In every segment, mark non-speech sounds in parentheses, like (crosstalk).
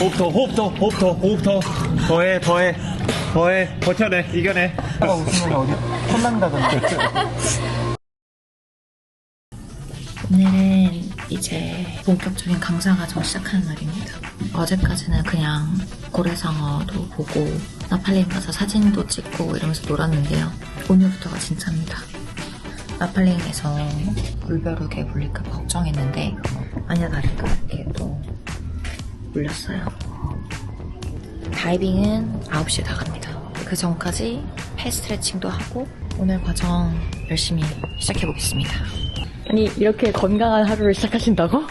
호흡 더, 호흡 더, 호흡 더, 호흡 더. 더해, 더해, 더해. 버텨내, 이겨내. 아까 웃으면 어디 혼난다던데. 오늘은 이제 본격적인 강사 과정 시작하는 날입니다. 어제까지는 그냥 고래상어도 보고 나팔림 가서 사진도 찍고 이러면서 놀았는데요. 오늘부터가 진짜입니다. 나팔림에서 물벼룩에 물릴까 걱정했는데 아니야 다를까 이렇게 또 물렸어요. 다이빙은 9시에 나갑니다. 그 전까지 폐 스트레칭도 하고 오늘 과정 열심히 시작해 보겠습니다. 아니 이렇게 건강한 하루를 시작하신다고? (laughs)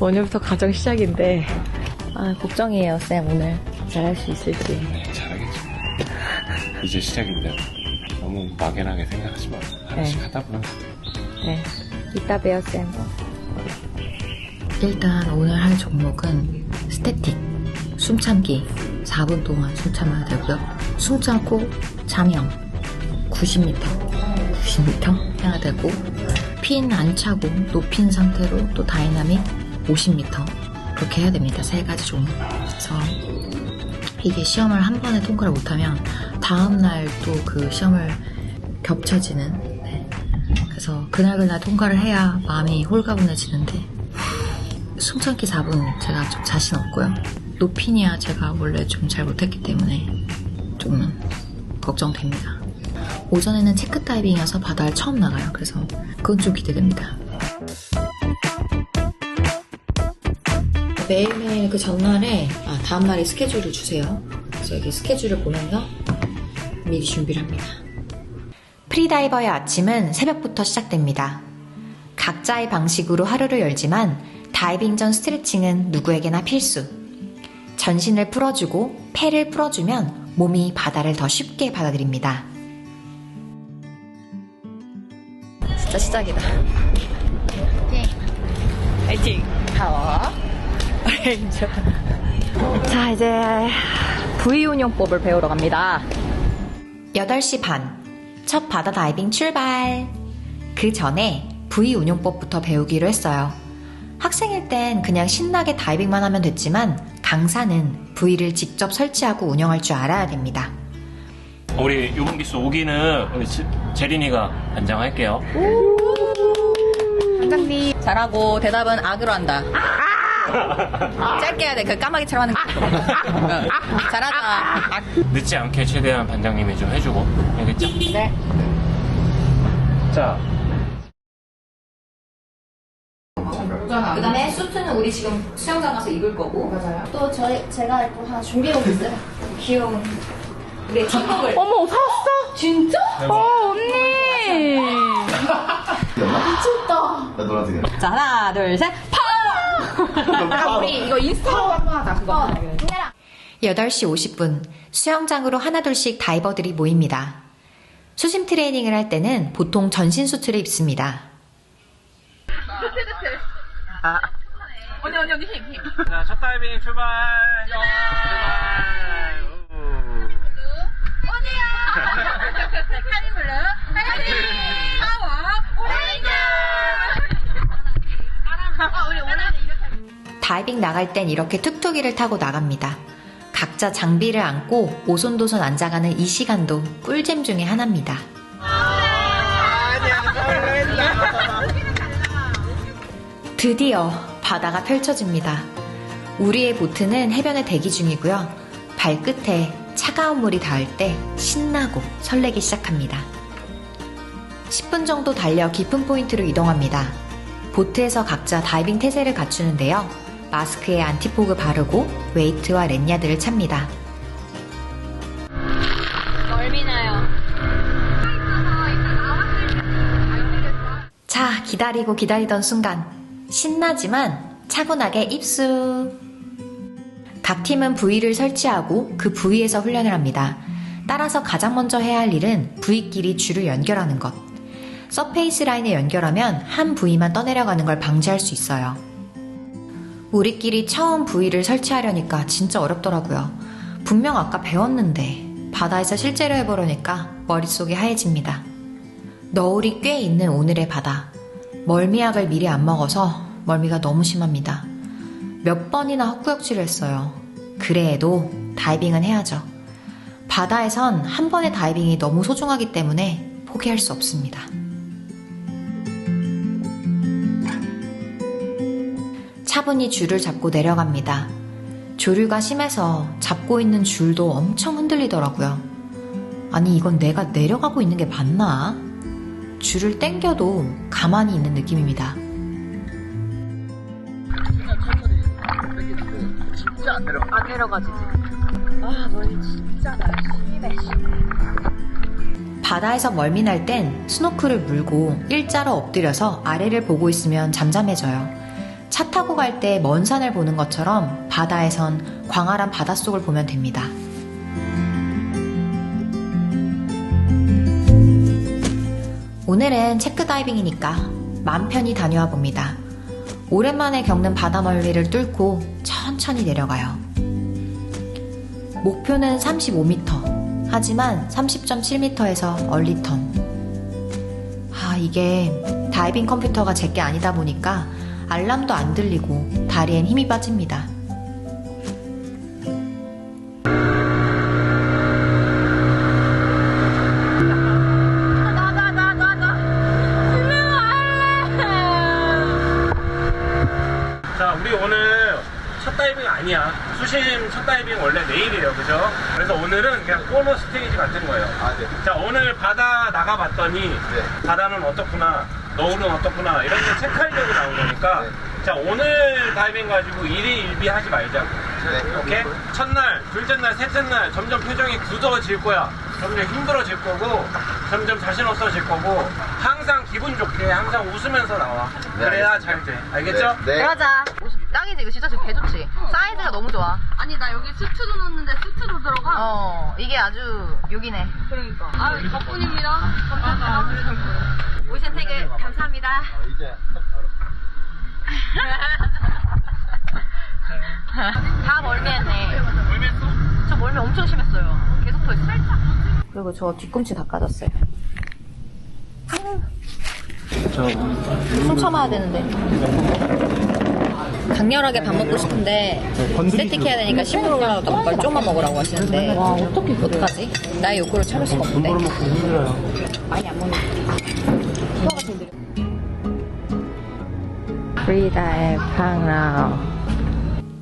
오늘부터 가정 시작인데 아 걱정이에요 쌤 오늘 잘할 수 있을지 잘하겠지. 이제 시작인데 너무 막연하게 생각하지 마. 하나씩 네. 하다 보면 네 이따 봬요 쌤 일단 오늘 할 종목은 스태틱 숨참기. 4분 동안 숨 참아야 되고요. 숨 참고 잠영 90m 90m 해야 되고 핀 안 차고 높인 상태로 또 다이나믹 50m 그렇게 해야 됩니다. 세 가지 종목. 그래서 이게 시험을 한 번에 통과를 못하면 다음날 또 그 시험을 겹쳐지는. 네. 그래서 그날그날 통과를 해야 마음이 홀가분해지는데 숨참기 4분 제가 좀 자신 없고요. 높이니아 제가 원래 좀 잘 못했기 때문에 좀 걱정됩니다. 오전에는 체크 다이빙이어서 바다를 처음 나가요. 그래서 그건 좀 기대됩니다. 매일매일 그 전날에 아 다음날에 스케줄을 주세요. 그래서 여기 스케줄을 보면서 미리 준비를 합니다. 프리다이버의 아침은 새벽부터 시작됩니다. 각자의 방식으로 하루를 열지만 다이빙 전 스트레칭은 누구에게나 필수. 전신을 풀어주고 폐를 풀어주면 몸이 바다를 더 쉽게 받아들입니다. 진짜 시작이다. 파이팅! 파워! 레인저. 자, 이제 V 운용법을 배우러 갑니다. 8시 반. 첫 바다 다이빙 출발! 그 전에 V 운용법부터 배우기로 했어요. 학생일 땐 그냥 신나게 다이빙만 하면 됐지만 강사는 V를 직접 설치하고 운영할 줄 알아야 됩니다. 우리 유분기수 5기는 우리 지- 재린이가 단장할게요. 원장님 잘하고 대답은 악으로 한다. (laughs) 짧게 해야 돼. 그 까마귀처럼 하는 거. 어. (laughs) 잘하다. 악. 늦지 않게 최대한 반장님이 좀 해주고 알겠죠? 네. 자, 그 다음에 수트는 우리 지금 수영장 가서 입을 거고 맞아요. 또 저희 제가 또 하나 준비해 오겠어요. 귀여운 우리의 친구를 어머 사왔어? 진짜? 어 언니. (laughs) 미쳤다. 자 하나 둘 셋. 파. (laughs) 아, 우리 이거 인스타로 한번 하자. 그거. 8시 50분 수영장으로 하나둘씩 다이버들이 모입니다. 수심 트레이닝을 할 때는 보통 전신 수트를 입습니다. 언니 언니 언니 힘 힘. 자, 첫 다이빙 출발! 출발! 우. 카니블루. 파이팅. 파워. 오레인저. 아 우리 오늘 다이빙 나갈 땐 이렇게 툭툭이를 타고 나갑니다. 각자 장비를 안고 오손도손 앉아가는 이 시간도 꿀잼 중의 하나입니다. 드디어 바다가 펼쳐집니다. 우리의 보트는 해변에 대기 중이고요. 발끝에 차가운 물이 닿을 때 신나고 설레기 시작합니다. 10분 정도 달려 깊은 포인트로 이동합니다. 보트에서 각자 다이빙 태세를 갖추는데요. 마스크에 안티포그 바르고 웨이트와 랜야드를 찹니다. 멀미나요. 자, 기다리고 기다리던 순간 신나지만 차분하게 입수. 각 팀은 부위를 설치하고 그 부위에서 훈련을 합니다. 따라서 가장 먼저 해야 할 일은 부위끼리 줄을 연결하는 것. 서페이스 라인에 연결하면 한 부위만 떠내려가는 걸 방지할 수 있어요. 우리끼리 처음 부위를 설치하려니까 진짜 어렵더라고요. 분명 아까 배웠는데 바다에서 실제로 해보려니까 머릿속이 하얘집니다. 너울이 꽤 있는 오늘의 바다. 멀미약을 미리 안 먹어서 멀미가 너무 심합니다. 몇 번이나 헛구역질을 했어요. 그래도 다이빙은 해야죠. 바다에선 한 번의 다이빙이 너무 소중하기 때문에 포기할 수 없습니다. 차분히 줄을 잡고 내려갑니다. 조류가 심해서 잡고 있는 줄도 엄청 흔들리더라고요. 아니, 이건 내가 내려가고 있는 게 맞나? 줄을 당겨도 가만히 있는 느낌입니다. 바다에서 멀미 날 땐 스노클을 물고 일자로 엎드려서 아래를 보고 있으면 잠잠해져요. 차 타고 갈 때 먼 산을 보는 것처럼 바다에선 광활한 바닷속을 보면 됩니다. 오늘은 체크 다이빙이니까 맘 편히 다녀와 봅니다. 오랜만에 겪는 바다 멀미를 뚫고 천천히 내려가요. 목표는 35m. 하지만 30.7m에서 얼리턴. 아, 이게 다이빙 컴퓨터가 제게 아니다 보니까 알람도 안 들리고 다리엔 힘이 빠집니다. 수심 첫 다이빙 원래 내일이에요, 그죠? 그래서 오늘은 그냥 보너 스테이지 같은 거예요. 아, 네. 자, 오늘 바다 나가봤더니 바다는 어떻구나, 너울은 어떻구나 이런 거 체크하려고 나온 거니까 네. 자, 오늘 다이빙 가지고 일희 일비 하지 말자. 네. 오케이? 첫날, 둘째 날, 셋째 날 점점 표정이 굳어질 거야. 점점 힘들어질 거고, 점점 자신 없어질 거고, 기분 좋게, 항상 웃으면서 나와. 네, 그래야 잘 돼. 알겠죠? 네. 네. 맞아. 짱이지 이거 진짜 개 좋지. 사이즈가 너무 좋아. 아니 나 여기 수트도 넣었는데 수트도 들어가? 어 이게 아주 욕이네. 그러니까 아 덕분입니다 감사합니다 오신 되게 감사합니다 (laughs) 다 멀미했네. 멀미했어? 저 멀미 엄청 심했어요. 계속 더 살짝. 그리고 저 뒤꿈치 다 까졌어요. 숨 참아야 되는데. 강렬하게 밥 먹고 싶은데 스태틱해야 되니까 10% 올라가도 빨리 좀만 먹으라고 하시는데 와 어떻게 어떡하지? 나의 욕구를 참을 수가 없는데 먹고 힘들어요. 많이 안 먹는 프리다의 팡라오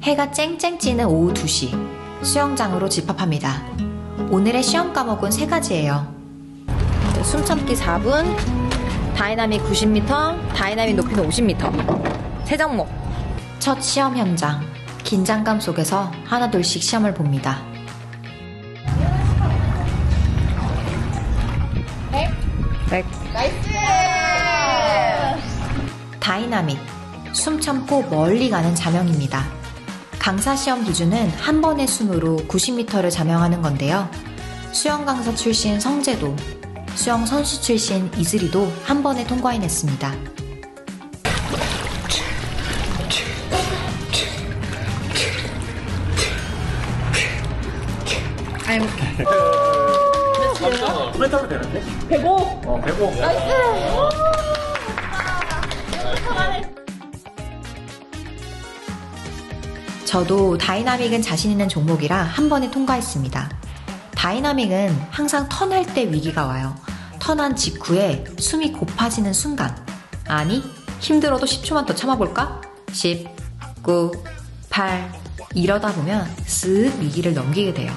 해가 쨍쨍 찌는 오후 2시. 수영장으로 집합합니다. 오늘의 시험 과목은 세 가지예요. 숨참기 4분, 다이나믹 90m, 다이나믹 높이는 50m. 세 종목. 첫 시험 현장. 긴장감 속에서 하나둘씩 시험을 봅니다. 백. 다이나믹. 숨 참고 멀리 가는 자명입니다. 강사 시험 기준은 한 번의 숨으로 90m를 자명하는 건데요. 수영 강사 출신 성재도, 수영 선수 출신 이슬이도 한 번에 통과해냈습니다. 멘탈로 되는데? 105! 어, 105. 저도 다이나믹은 자신 있는 종목이라 한 번에 통과했습니다. 다이나믹은 항상 턴할 때 위기가 와요. 턴한 직후에 숨이 고파지는 순간. 아니, 힘들어도 10초만 더 참아볼까? 10, 9, 8. 이러다 보면 쓱 위기를 넘기게 돼요.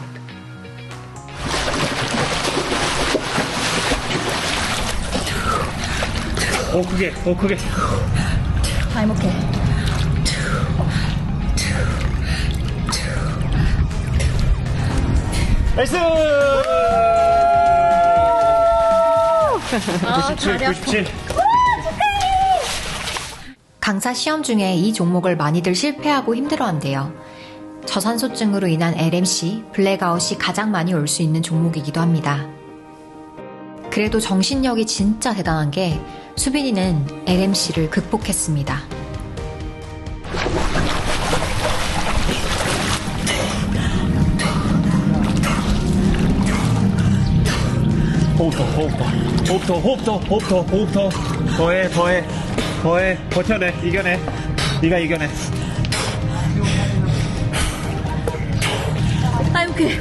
어, 그게, 어, 그게. 다해 나이스! 97, 97. 강사 시험 중에 이 종목을 많이들 실패하고 힘들어한대요. 저산소증으로 인한 LMC, 블랙아웃이 가장 많이 올 수 있는 종목이기도 합니다. 그래도 정신력이 진짜 대단한 게 수빈이는 LMC를 극복했습니다. 호흡 더, 호흡 더, 호흡 더, 호흡 더, 호흡 더, 호흡 더. 더해, 더해, 더해. 버텨내, 이겨내. 네가 이겨내. 나 이렇게.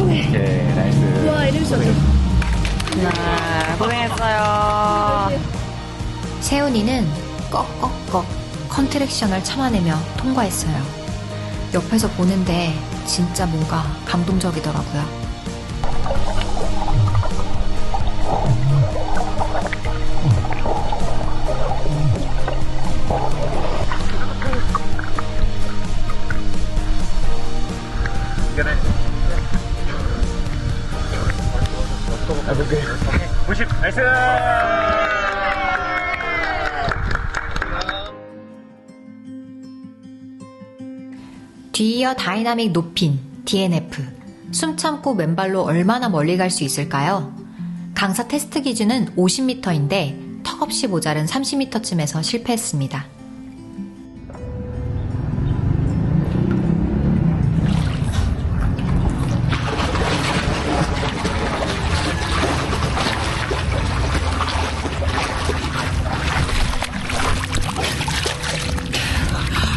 오케이, 나이스. 와, 없어. 나 고생했어요. 세훈이는 꺽꺽꺽 컨트랙션을 참아내며 통과했어요. 옆에서 보는데 진짜 뭔가 감동적이더라고요. 이겨내. 해볼게. 90, 나이스! 뒤이어 다이나믹 높인 DNF. 숨 참고 맨발로 얼마나 멀리 갈 수 있을까요? 강사 테스트 기준은 50m인데 턱없이 모자른 30m쯤에서 실패했습니다.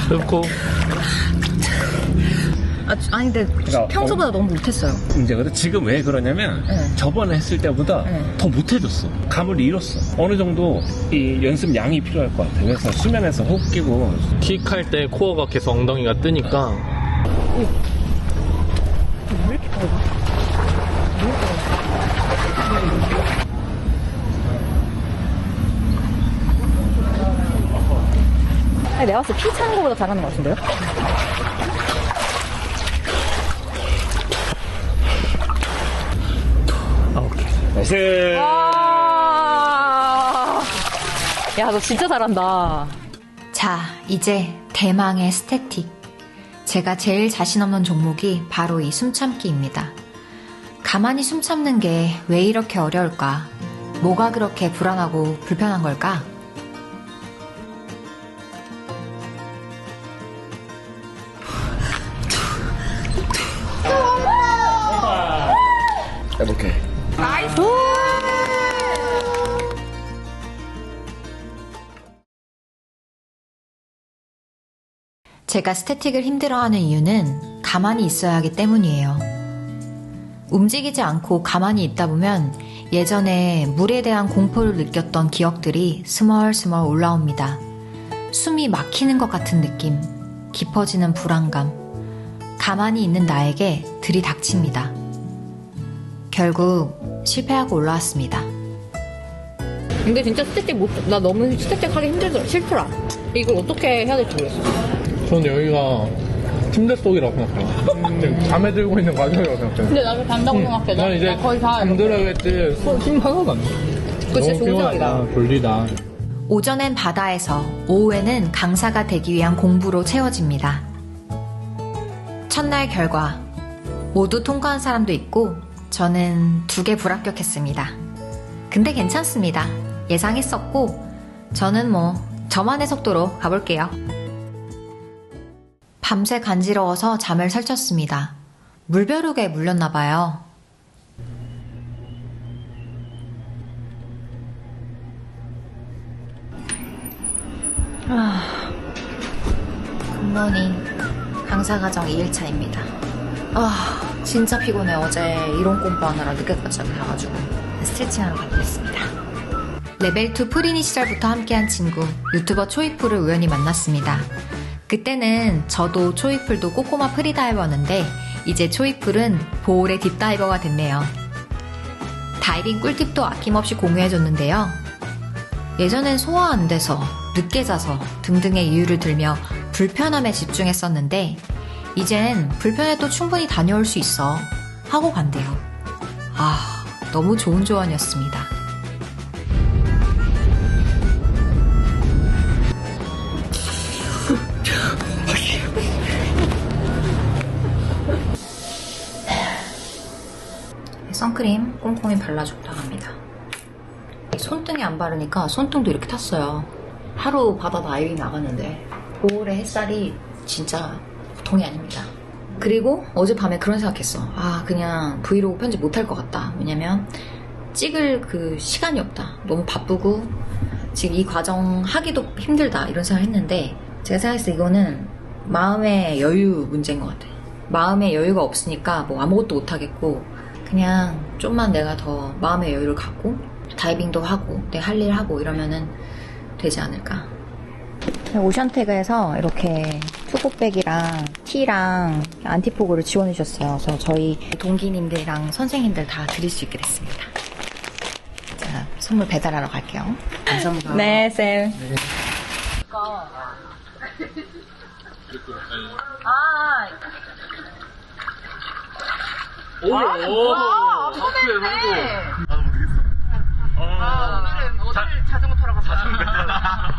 흡고. 아, 아니, 근데 그러니까 평소보다 너무 못했어요. 문제거든. 지금 왜 그러냐면 네. 저번에 했을 때보다 네. 더 못해졌어. 감을 잃었어. 어느 정도 이 연습 양이 필요할 것 같아. 그래서 수면에서 호흡 끼고 킥할 때 코어가 계속 엉덩이가 뜨니까. 아니, 내가 봤을 때피 차는 것보다 잘하는 것 같은데요? 나이스. 아~ 야, 너 진짜 잘한다. 자, 이제 대망의 스태틱. 제가 제일 자신 없는 종목이 바로 이 숨참기입니다. 가만히 숨 참는 게 왜 이렇게 어려울까? 뭐가 그렇게 불안하고 불편한 걸까? 제가 스태틱을 힘들어하는 이유는 가만히 있어야 하기 때문이에요. 움직이지 않고 가만히 있다 보면 예전에 물에 대한 공포를 느꼈던 기억들이 스멀스멀 올라옵니다. 숨이 막히는 것 같은 느낌, 깊어지는 불안감, 가만히 있는 나에게 들이닥칩니다. 결국 실패하고 올라왔습니다. 근데 진짜 스태틱 못, 나 너무 스태틱 하기 힘들더라, 싫더라. 이걸 어떻게 해야 될지 모르겠어. 저는 여기가 침대 속이라고 생각해요. 지금 잠에 들고 있는 과정이라고 생각해요. 근데 나도 잔다고 생각해. 난 이제 거의 다. 잠들어야겠지. 힘 하나도 안 나. 그거 진짜 좋은 생각이다. 졸리다. 오전엔 바다에서, 오후에는 강사가 되기 위한 공부로 채워집니다. 첫날 결과. 모두 통과한 사람도 있고, 저는 두 개 불합격했습니다. 근데 괜찮습니다. 예상했었고, 저는 뭐, 저만의 속도로 가볼게요. 밤새 간지러워서 잠을 설쳤습니다. 물벼룩에 물렸나 봐요. 굿모닝. 강사과정 2일차입니다. 아, 진짜 피곤해. 어제 이론 공부하느라 늦게까지 자가지고 스트레칭하러 가보겠습니다. 레벨2 프리니 시절부터 함께한 친구, 유튜버 초이풀을 우연히 만났습니다. 그때는 저도 초이풀도 꼬꼬마 프리다이버였는데, 이제 초이풀은 보울의 딥다이버가 됐네요. 다이빙 꿀팁도 아낌없이 공유해줬는데요. 예전엔 소화 안 돼서, 늦게 자서 등등의 이유를 들며 불편함에 집중했었는데, 이젠 불편해도 충분히 다녀올 수 있어. 하고 간대요. 아, 너무 좋은 조언이었습니다. 꼼꼼히 발라줬다 합니다. 손등에 안 바르니까 손등도 이렇게 탔어요. 하루 바다 다이빙 나갔는데 보울의 햇살이 진짜 보통이 아닙니다. 그리고 어젯밤에 그런 생각했어. 아 그냥 브이로그 편집 못할 것 같다. 왜냐면 찍을 그 시간이 없다. 너무 바쁘고 지금 이 과정 하기도 힘들다 이런 생각을 했는데 제가 생각했을 때 이거는 마음의 여유 문제인 것 같아요. 마음의 여유가 없으니까 뭐 아무것도 못 하겠고 그냥 좀만 내가 더 마음의 여유를 갖고 다이빙도 하고 내 할 일 하고 이러면은 되지 않을까. 오션태그에서 이렇게 투고백이랑 티랑 안티포고를 지원해 주셨어요. 그래서 저희 동기님들이랑 선생님들 다 드릴 수 있게 됐습니다. 자, 선물 배달하러 갈게요. 감사합니다. 네, 쌤. 오, 오, 성수의 성수. 아, 오늘은 어디를 자전거 타러 갔어요?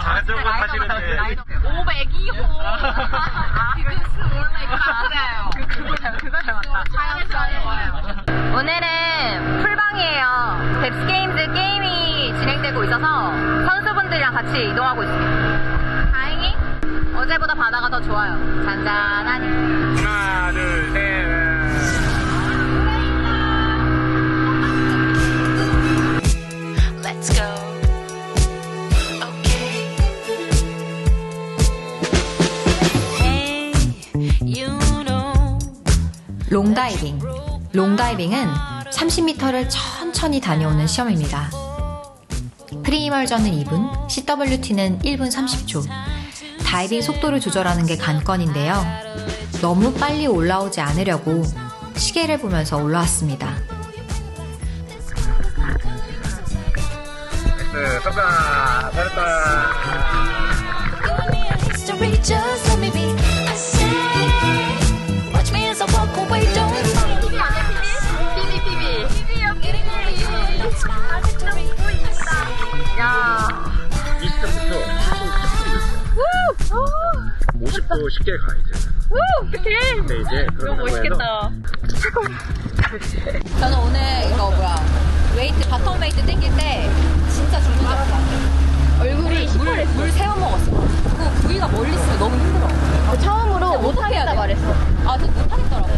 자전거 타시는데. 502호. 디그스 몰라니까 맞아요. 그거 잘, 그거 잘 맞다. 자연스러워요. 오늘은 풀방이에요. 뎁스 게임즈 게임이 진행되고 있어서 선수분들이랑 같이 이동하고 있습니다. 다행히 어제보다 바다가 더 좋아요. 잔잔하니. 롱다이빙. 롱다이빙은 30m를 천천히 다녀오는 시험입니다. 프리이멀전은 2분, CWT는 1분 30초. 다이빙 속도를 조절하는 게 관건인데요. 너무 빨리 올라오지 않으려고 시계를 보면서 올라왔습니다. 네, 깜짝 잘했다. 50도 쉽게 가, 이제. 어떡해. 근데 이제 그런다고 해서 저는 오늘 이거 뭐야 웨이트 바텀 웨이트 땡길 때 진짜 줄 알았어. 얼굴이 물, 물 세워 먹었어. 그 부위가 멀리 있으면 너무 힘들어. 처음으로 못하겠다 말했어. 아, 저 못하겠더라고.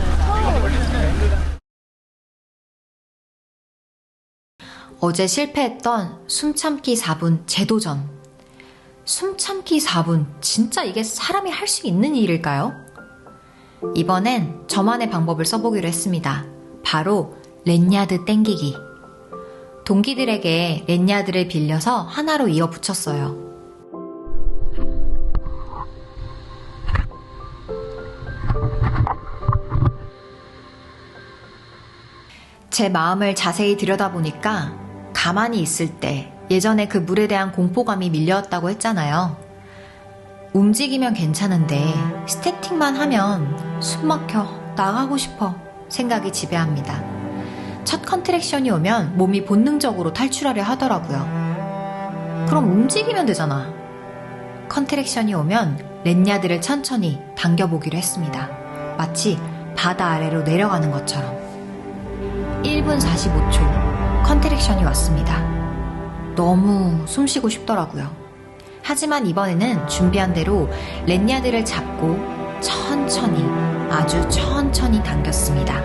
어제 실패했던 숨참기 4분 재도전. 숨 참기 4분, 진짜 이게 사람이 할 수 있는 일일까요? 이번엔 저만의 방법을 써보기로 했습니다. 바로 렛야드 땡기기. 동기들에게 렛야드를 빌려서 하나로 이어 붙였어요. 제 마음을 자세히 들여다보니까 가만히 있을 때 예전에 그 물에 대한 공포감이 밀려왔다고 했잖아요. 움직이면 괜찮은데 스태틱만 하면 숨 막혀 나가고 싶어 생각이 지배합니다. 첫 컨트랙션이 오면 몸이 본능적으로 탈출하려 하더라고요. 그럼 움직이면 되잖아. 컨트랙션이 오면 렛야드를 천천히 당겨보기로 했습니다. 마치 바다 아래로 내려가는 것처럼. 1분 45초 컨트랙션이 왔습니다. 너무 숨 쉬고 싶더라고요. 하지만 이번에는 준비한 대로 렛야드를 잡고 천천히 아주 천천히 당겼습니다.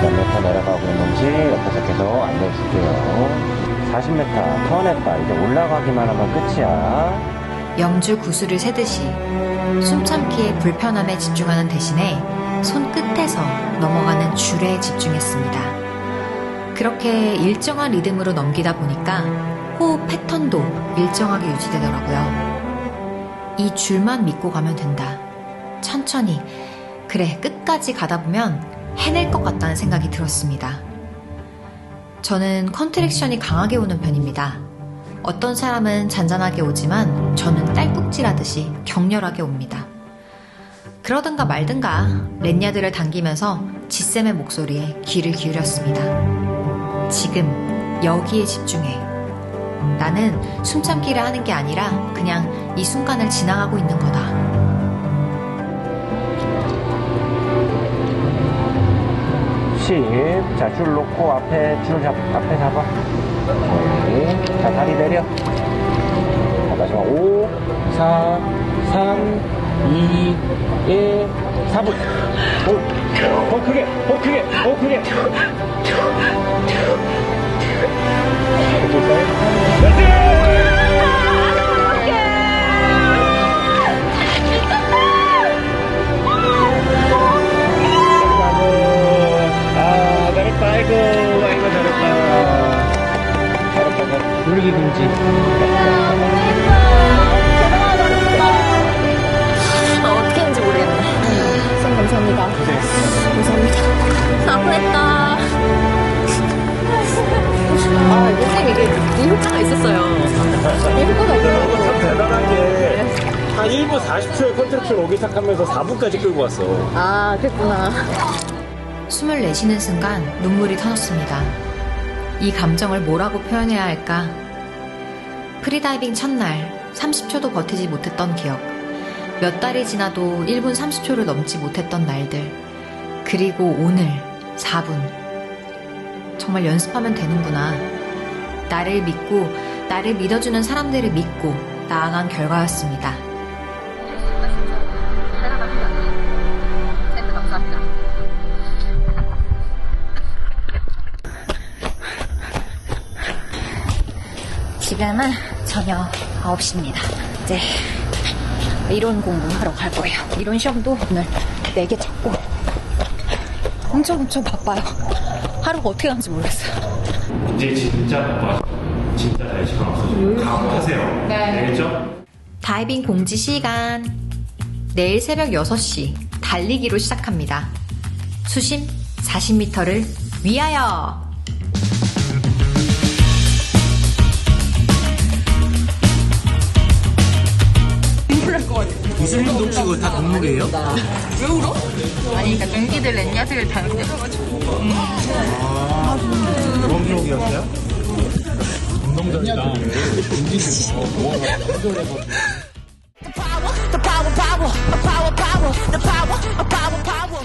몇 미터 내려가고 있는지 옆에서 계속 안내해줄게요. 40m 턴했다. 이제 올라가기만 하면 끝이야. 영주 구슬을 세듯이 숨참기의 불편함에 집중하는 대신에 손끝에서 넘어가는 줄에 집중했습니다. 그렇게 일정한 리듬으로 넘기다 보니까 호흡 패턴도 일정하게 유지되더라고요. 이 줄만 믿고 가면 된다. 천천히. 그래, 끝까지 가다 보면 해낼 것 같다는 생각이 들었습니다. 저는 컨트랙션이 강하게 오는 편입니다. 어떤 사람은 잔잔하게 오지만 저는 딸꾹질하듯이 격렬하게 옵니다. 그러든가 말든가 렛야드를 당기면서 지쌤의 목소리에 귀를 기울였습니다. 지금 여기에 집중해. 나는 숨참기를 하는 게 아니라 그냥 이 순간을 지나가고 있는 거다. 10. 자, 줄 놓고 앞에 줄 잡, 앞에 잡아. 오케이. 자, 다리 내려. 자, 마지막 5, 4, 3, 2, 1, 4분. 오, 더 크게, 더 크게, 더 크게. Let's go! 시작하면서 4분까지 끌고 왔어. 아, 그랬구나. 숨을 내쉬는 순간 눈물이 터졌습니다. 이 감정을 뭐라고 표현해야 할까? 프리다이빙 첫날 30초도 버티지 못했던 기억. 몇 달이 지나도 1분 30초를 넘지 못했던 날들. 그리고 오늘 4분. 정말 연습하면 되는구나. 나를 믿고, 나를 믿어주는 사람들을 믿고 나아간 결과였습니다. 지금은 저녁 9시입니다. 이제 이론 공부하러 갈 거예요. 이론 시험도 오늘 4개 찾고 엄청 엄청 바빠요. 하루가 어떻게 가는지 모르겠어요. 이제 진짜 바빠. 진짜 잘 시간 없어서 각오하세요. 네. 알겠죠? 다이빙 공지 시간. 내일 새벽 6시 달리기로 시작합니다. 수심 40m를 위하여! 무슬림도 혹시 그거 다 동물이에요? 왜 울어? 아니 그러니까 동기들 렌야스를 다는데 아, 범종이었어요? 운동장이다. The power, the power, power, the power, power, the power, power, power.